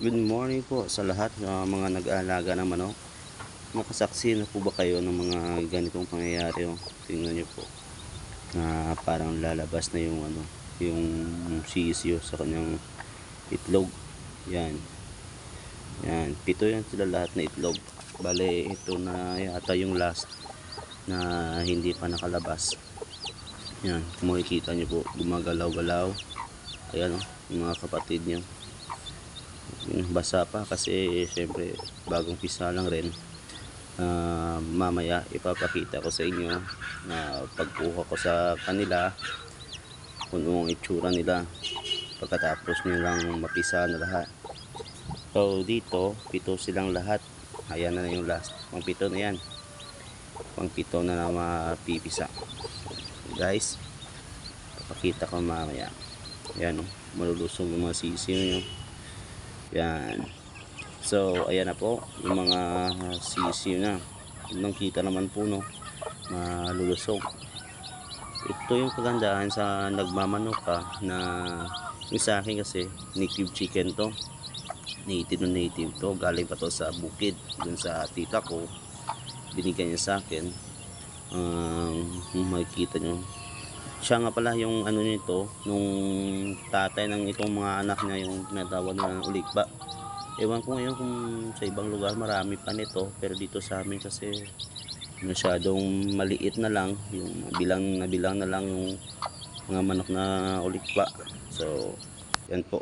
Good morning po sa lahat ng mga nag-aalaga ng manok. Nakasaksi na po ba kayo ng mga ganitong pangyayari? Oh? Tingnan niyo po. Na parang lalabas na yung ano, yung sisyo sa kanyang itlog. Yan. Yan, pito yan sila lahat na itlog. Bale, ito na yata yung last na hindi pa nakalabas. Yan, kung makikita niyo po, gumagalaw-galaw. Ayan oh, yung mga kapatid niyo basa pa kasi syempre bagong pisa lang rin. Ah, mamaya ipapakita ko sa inyo na pagkuha ko sa kanila kung anong itsura nila pagkatapos nyo lang mapisa na lahat. So dito pito silang lahat. Ayan na yung last. Pang pito na yan. Pang pito na na mapipisa. Guys papakita ko mamaya. Yan oh, malulusong yung mga sisiyo nyo yan. So, ayan na po. Yung mga sisiyo na. Nang naman po, no. Malulusog. Ito yung kagandahan sa nagmamanok na yung sa akin kasi native chicken to. Native na native to. Galing pa to sa bukid. Dun sa tita ko. Binigyan niya sa akin. Um, makikita nyo. Siya nga pala yung ano nito, nung tatay ng itong mga anak niya, yung tinatawag na ulikba. Ewan ko ngayon kung sa ibang lugar marami pa nito, pero dito sa amin kasi masyadong maliit na lang, yung bilang na bilang na lang yung mga manok na ulikba. So, yan po.